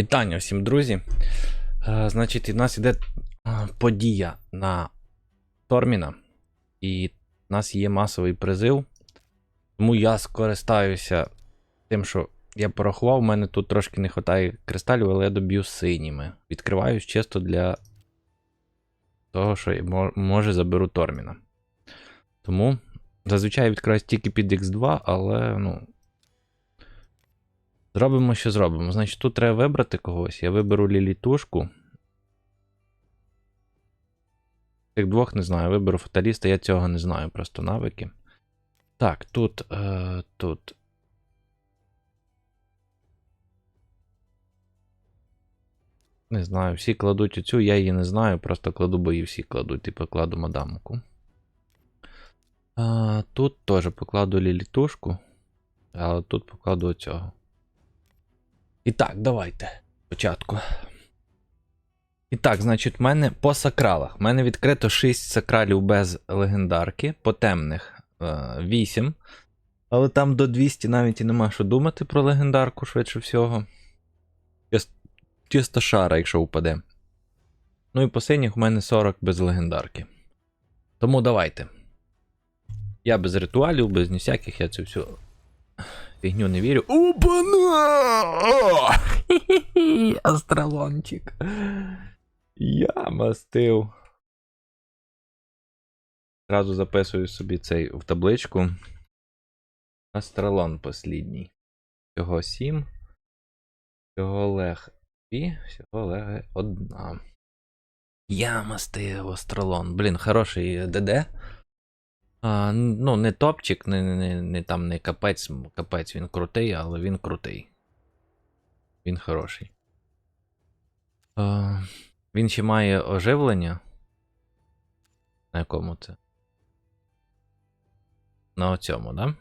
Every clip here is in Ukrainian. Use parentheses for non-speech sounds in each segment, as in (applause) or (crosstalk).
Вітання всім, друзі. Е, значить, у нас іде е, подія на Торміна, і в нас є масовий призив. Тому я скористаюся тим, що я порахував, у мене тут трошки не вистачає кристалів, але я доб'ю синіми. Відкриваюсь чисто для того, що я може заберу Торміна. Тому зазвичай відкриваюсь тільки під X2, але ну. Зробимо, що зробимо. Значить, тут треба вибрати когось. Я виберу лілітушку. Тих двох не знаю. Виберу фаталіста, я цього не знаю, просто навики. Так, тут. Е, тут. Не знаю, всі кладуть оцю, я її не знаю, просто кладу, бо її всі кладуть, типу кладу мадамку. А, тут теж покладу лілітушку, але тут покладу оцього. І так, давайте. Спочатку. І так, значить, в мене по сакралах. В мене відкрито 6 сакралів без легендарки, по темних е, 8. Але там до 200 навіть і нема що думати про легендарку, швидше всього. Чис- Чисто шара, якщо упаде. Ну і по синіх у мене 40 без легендарки. Тому давайте. Я без ритуалів, без ні всяких, я цю всю фігню не вірю. Опана! (laughs) Астралончик. Я мастив. Зразу записую собі цей в табличку. Астралон послідній. Всього 7. Всього лег 2, всього леги 1. Я мастив астралон. Блін, хороший ДД. А, ну, не топчик, не, не, не, там не капець, капець він крутий, але він крутий. Він хороший. А, він ще має оживлення. На якому це? На оцьому, да?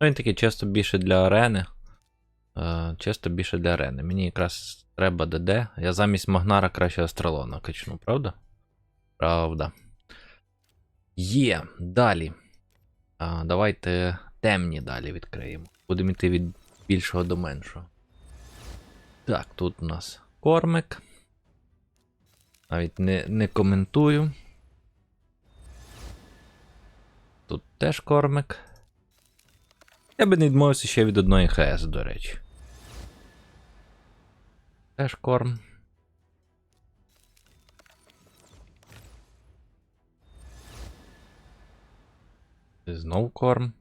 Ну, він такий часто більше для арени. Е, Чисто більше для арени. Мені якраз треба ДД. Я замість Магнара краще Астралона качну, правда? Правда. Є. Далі. А, Давайте темні далі відкриємо. Будемо йти від більшого до меншого. Так, тут у нас кормик. Навіть не, не коментую. Тут теж кормик. Я би не відмовився ще від одної ХС, до речі. Теж корм. Знов корм.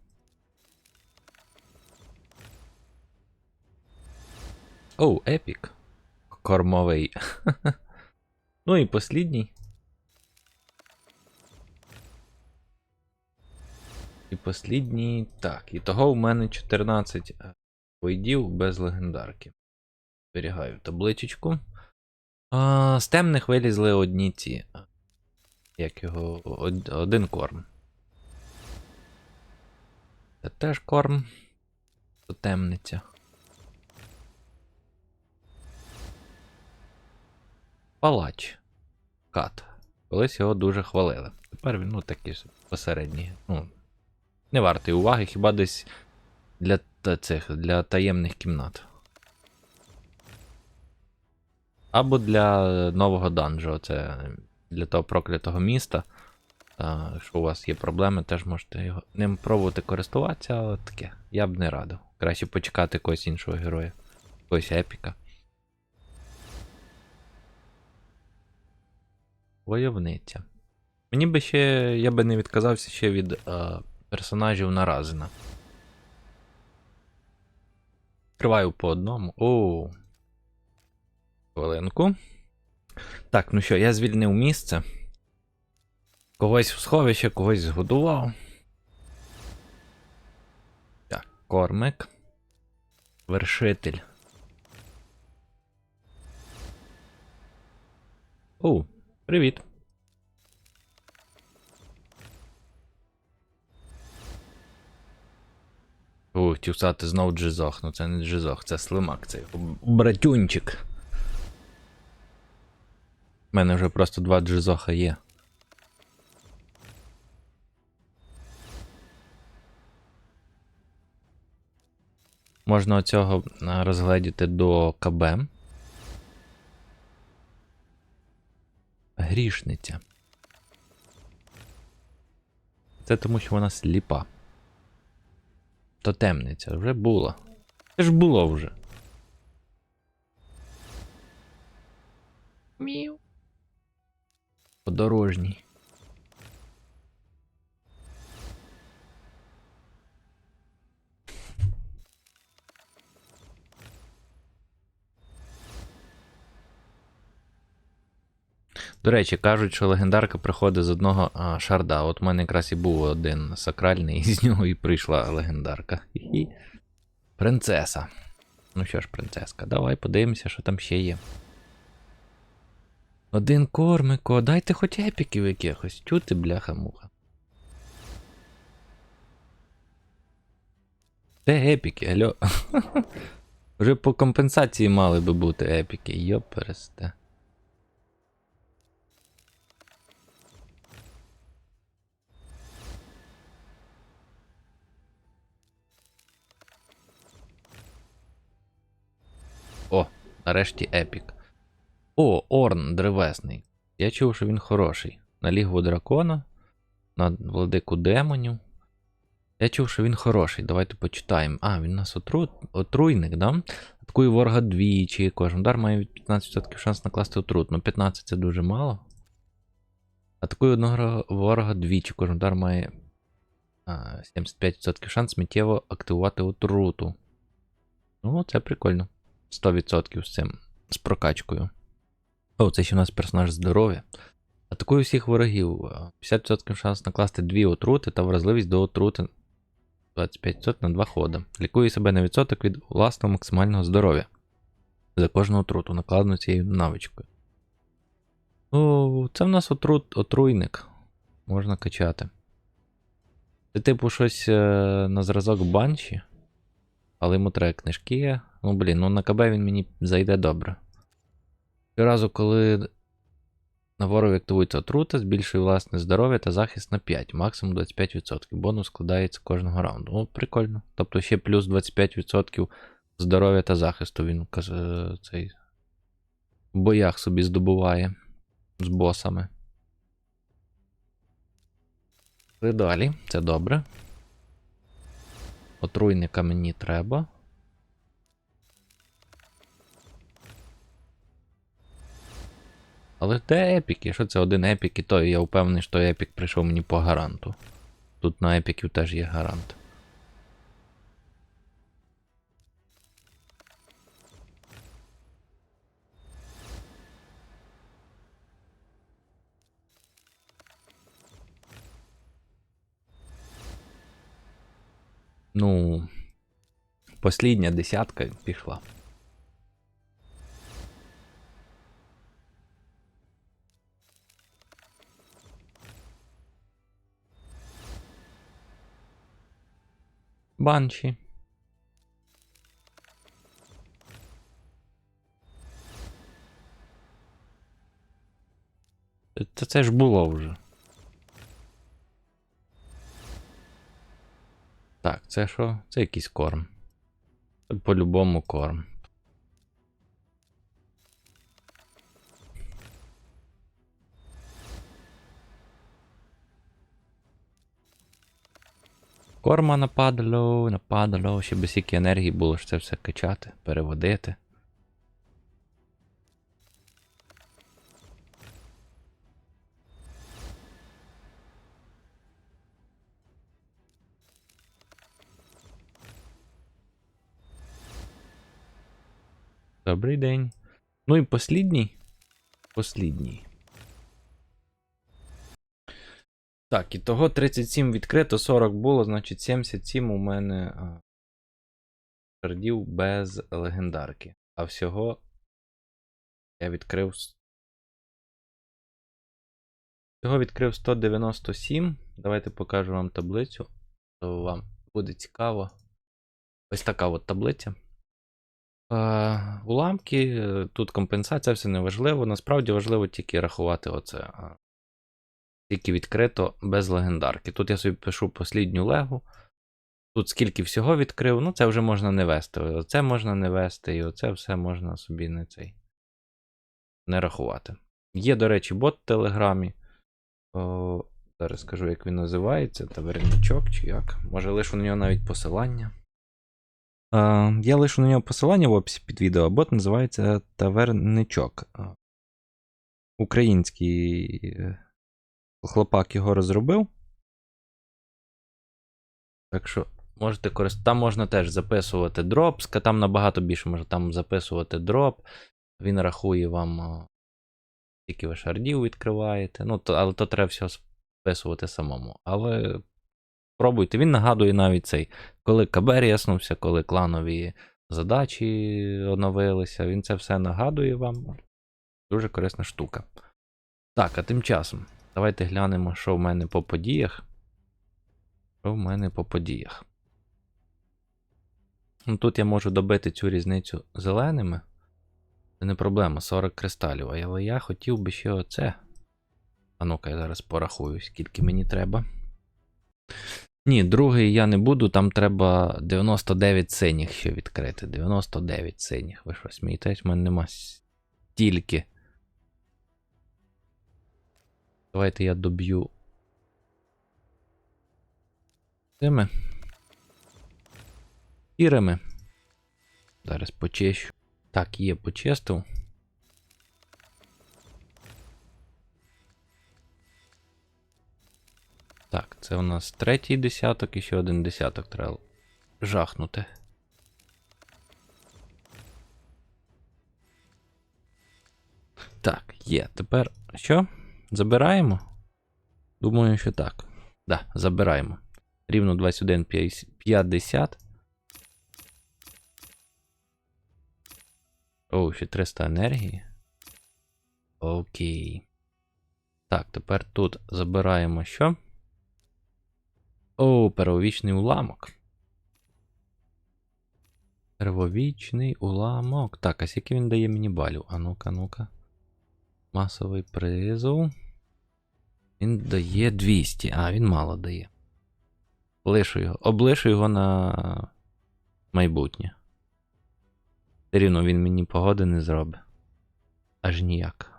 Оу, епік. Кормовий. (laughs) ну і послідній. І послідній. Так, і того в мене 14 войдів без легендарки. Зберігаю табличечку. З темних вилізли одні ці. Як його. Один корм. Це теж корм. Це темниця. Палач. Кат. Колись його дуже хвалили. Тепер він, ну, такий посередній. Ну, не вартий уваги, хіба десь для цих для таємних кімнат. Або для нового данжу, це для того проклятого міста. А, якщо у вас є проблеми, теж можете його ним пробувати користуватися, але таке. Я б не радив. Краще почекати якогось іншого героя. Якогось епіка. Войовниця. Мені би ще. Я би не відказався ще від е, персонажів Наразина. Відкриваю по одному. Оу. Хвилинку. Так, ну що, я звільнив місце. Когось в сховище, когось згодував. Так, кормик. Вершитель. Оу, привіт. О, хотів сказати знов джизох, ну це не джизох, це слимак, це братюнчик. У мене вже просто два джизоха є. Можна оцього розгледіти до КБ. Грішниця. Це тому, що вона сліпа. Тотемниця вже була. Це ж було вже. Міу. Подорожній. До речі, кажуть, що легендарка приходить з одного а, шарда. От у мене якраз і був один сакральний, (laughs) і з нього і прийшла легендарка. Принцеса. Ну що ж, принцеска, давай подивимося, що там ще є. Один кормико, дайте хоч епіків якихось. Чути, бляха-муха. Де епіки, алло? (laughs) Вже по компенсації мали би бути епіки, йопересте. О, нарешті епік. О, Орн древесний. Я чув, що він хороший. На Лігву дракона, на владику демонів. Я чув, що він хороший. Давайте почитаємо. А, він у нас отру... отруйник, да? Атакує ворога двічі. Кожен удар має від 15% шанс накласти отрут. Ну, 15 це дуже мало. Атакує одного ворога двічі. Кожен удар має а, 75% шанс миттєво активувати отруту. Ну, це прикольно. 100% з цим. З прокачкою. О, це ще у нас персонаж здоров'я. Атакує всіх ворогів. 50% шанс накласти дві отрути та вразливість до отрути 25% на два ходи. Лікує себе на відсоток від власного максимального здоров'я. За кожну отруту, накладену цією навичкою. О, це в нас отрут, отруйник. Можна качати. Це, типу, щось е, на зразок банші. Але йому треба книжки. Ну, блін, ну на КБ він мені зайде добре. Щоразу, коли на ворогу активується отрута, збільшує власне здоров'я та захист на 5, максимум 25%. Бонус складається кожного раунду. О, прикольно. Тобто ще плюс 25% здоров'я та захисту він цей в боях собі здобуває з босами. І далі, це добре. Отруйника мені треба. Але де епіки? Що це один епік і той? Я впевнений, що епік прийшов мені по гаранту. Тут на епіків теж є гарант. Ну, послідня десятка пішла. Банші. Та це ж було вже. Так, це що? Це якийсь корм. По-любому корм. Корма нападало, нападало, ще без скільки енергії було ж це все качати, переводити. Добрий день. Ну і послідній. Послідній. Так, і того 37 відкрито, 40 було, значить 77 у мене шардів без легендарки. А всього я відкрив. Всього відкрив 197. Давайте покажу вам таблицю. То вам буде цікаво. Ось така от таблиця. Уламки, тут компенсація, все не важливо. Насправді важливо тільки рахувати оце. Тільки відкрито без легендарки. Тут я собі пишу послідню легу. Тут скільки всього відкрив, ну це вже можна не вести. Оце можна не вести, і оце все можна собі не цей. Не рахувати. Є, до речі, бот в Телеграмі. О, зараз скажу, як він називається. Таверничок чи як. Може лишу на нього навіть посилання. Е, я лишу на нього посилання в описі під відео. Бот називається Таверничок. Український е, хлопак його розробив. Так що можете користуватися. Там можна теж записувати дроп, там набагато більше можна там записувати дроп. Він рахує вам, скільки ви шардів відкриваєте. Ну, то, але то треба все списувати самому. Але пробуйте. Він нагадує навіть цей, коли КБ ряснувся, коли кланові задачі оновилися. Він це все нагадує вам. Дуже корисна штука. Так, а тим часом, давайте глянемо, що в мене по подіях. Що в мене по подіях? Ну, тут я можу добити цю різницю зеленими. Це не проблема, 40 кристалів. Але я хотів би ще оце. А ну-ка, я зараз порахую, скільки мені треба. Ні, другий я не буду, там треба 99 синіх ще відкрити. 99 синіх. Ви що, смієтесь? У мене нема стільки. Давайте я доб'ю. Цими. Сірими. Зараз почищу. Так, є, почистив. Так, це у нас третій десяток і ще один десяток треба жахнути. Так, є. Тепер що? Забираємо? Думаю, що так. Да, забираємо. Рівно 21,50. О, ще 300 енергії. Окей. Так, тепер тут забираємо що? О, первовічний уламок. Первовічний уламок. Так, а скільки він дає мені балів? А ну-ка, ну-ка. Масовий призов. Він дає 200. А, він мало дає. Лишу його. Облишу його на майбутнє. Все рівно він мені погоди не зробить. Аж ніяк.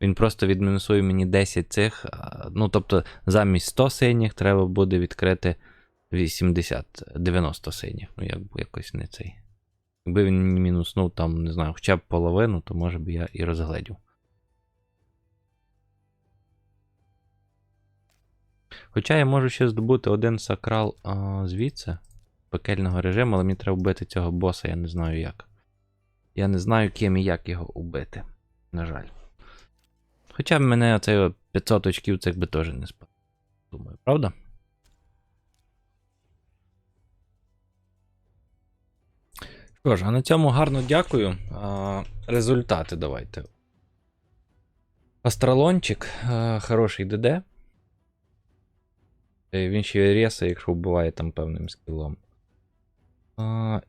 Він просто відмінусує мені 10 цих. Ну, тобто, замість 100 синіх треба буде відкрити 80, 90 синіх. Ну, якби якось не цей. Якби він мінуснув там, не знаю, хоча б половину, то може б я і розгледів. Хоча я можу ще здобути один сакрал а, звідси, пекельного режиму, але мені треба вбити цього боса, я не знаю як. Я не знаю, ким і як його убити. На жаль. Хоча б мене оцей 500 очків цих би теж не спав. Думаю, правда? Що ж, а на цьому гарно дякую. А, результати давайте. Астралончик, а, хороший ДД. Е, Він ще реса, якщо вбиває там певним скілом. А,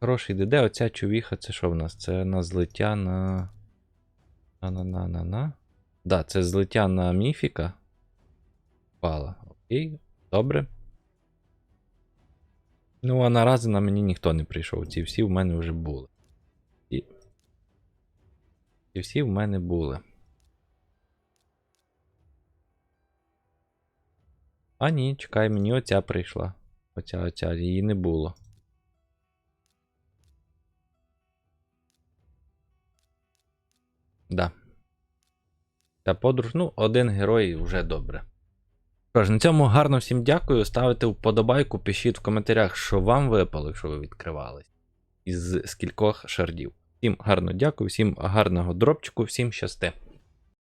хороший ДД, оця чувіха, це що в нас? Це на злиття на. На-на-на-на-на. Да, це злиття на міфіка. Впала. Окей, добре. Ну, а наразі на мені ніхто не прийшов. Ці всі в мене вже були. І... Ці всі в мене були. А ні, чекай, мені оця прийшла. Оця, оця, її не було. Да. Та подруж, ну, один герой вже добре. Тож, на цьому гарно всім дякую. Ставте вподобайку, пишіть в коментарях, що вам випало, якщо ви відкривались. Із скількох шардів. Всім гарно дякую, всім гарного дропчику, всім щасти.